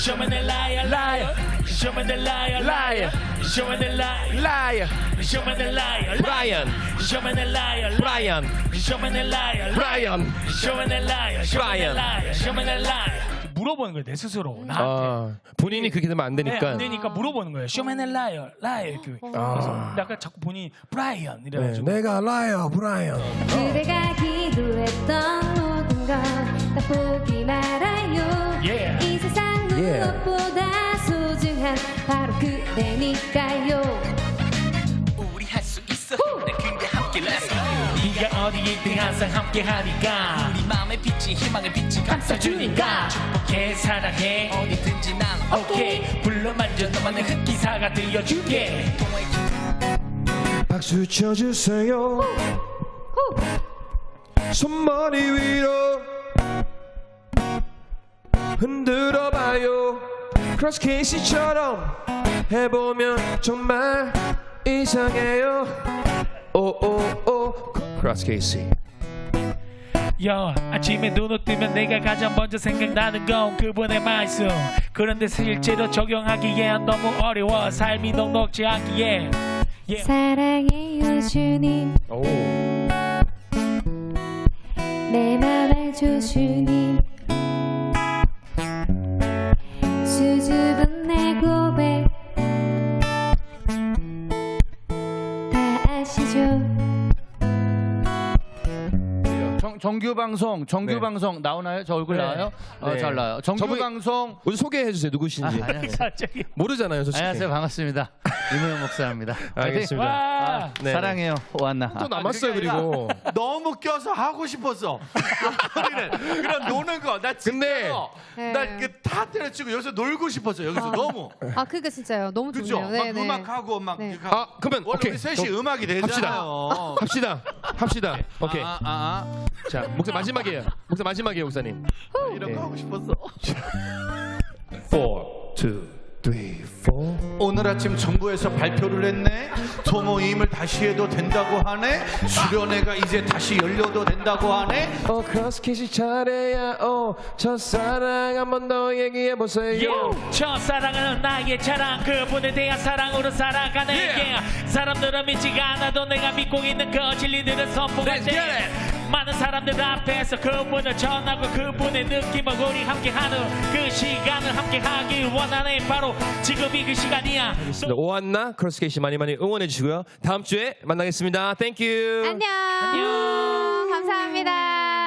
Show me the liar, liar. Show me the liar, liar. Show me the liar, 라이어 show me the liar, 브라이언 Show me the liar, 브라이언 Show me the liar, 브라이언 Show me the liar, Brian. liar, show me the liar. 물어보는 거예요 내 스스로 나한테. 아 본인이 그렇게 되면 안 네, 되니까 안 되니까 물어보는 거예요. Show me the liar, liar 이렇게. 아. 그래서 약간 자꾸 본인이 브라이언 네, 이래가지고. 내가 라이어 브라이언 그대가 기 소중한 바로 그대니까요. 우리 할 수 있어. 내 그대 함께 Let's go. 네가 어디 있든 항상 함께 하니까. 우리 마음의 빛이 희망의 빛이 감싸주니까. 축복해 사랑해. 어디든지 난 오케이. 불러 만져 너만의 흑기사가 되어줄게. 박수 쳐주세요. 손머리 위로 흔들어봐요 크로스 케이시처럼 해보면 정말 이상해요. 오오오 크로스 케이시. 야 아침에 눈을 뜨면 내가 가장 먼저 생각나는 건 그분의 말씀. 그런데 실제로 적용하기엔 너무 어려워. 삶이 녹록지 않기에. yeah. 사랑해요 주님. 오. 내맘 알죠 주님 정, 정규 방송, 정규 네. 방송 나오나요? 저 얼굴 네. 나와요? 어, 네. 잘 나와요. 정규 저분이- 방송. 오늘 소개해 주세요 누구신지 안녕하세요. 갑자기 모르잖아요 솔직히 안녕하세요. 반갑습니다. 이모영 목사입니다. 알겠습니다 와 네. 사랑해요. 오한나. 또 남았어요 그리고 너무 껴서 하고 싶었어. 우리는 그런 노는 거. 나 근데- 진짜로 네. 나다 때려치고 여기서 놀고 싶었어. 여기서 너무. 아 그니까 진짜요 너무 그죠? 좋네요 막 네네. 음악하고 막. 네. 이렇게 아 그러면 원래 오케이 우리 셋이 또 음악이. 되잖아요. 합시다 합시다. 오케이. 아, 아, 아. 자 목사 마지막이에요. 목사 마지막이에요 목사님. 이런 거 하고 싶었어. 4 2 3 4 오늘 아침 정부에서 발표를 했네. 소모임을 다시 해도 된다고 하네. 수련회가 이제 다시 열려도 된다고 하네. 어 크로스킷이 잘해야 어 첫사랑 한 번 더 얘기해 보세요 yeah. 첫사랑은 나의 자랑 그분에 대한 사랑으로 살아가는 yeah. 사람들은 믿지가 않아도 내가 믿고 있는 그 진리들을 선포할 때 많은 사람들 앞에서 그분을 전하고 그분의 느낌을 우리 함께하는 그 시간을 함께하길 원하네. 바로 지금이 그 시간이야. 오한나 크로스킷이 많이 많이 응원해 주시고요. 다음 주에 만나겠습니다. 땡큐 안녕. 감사합니다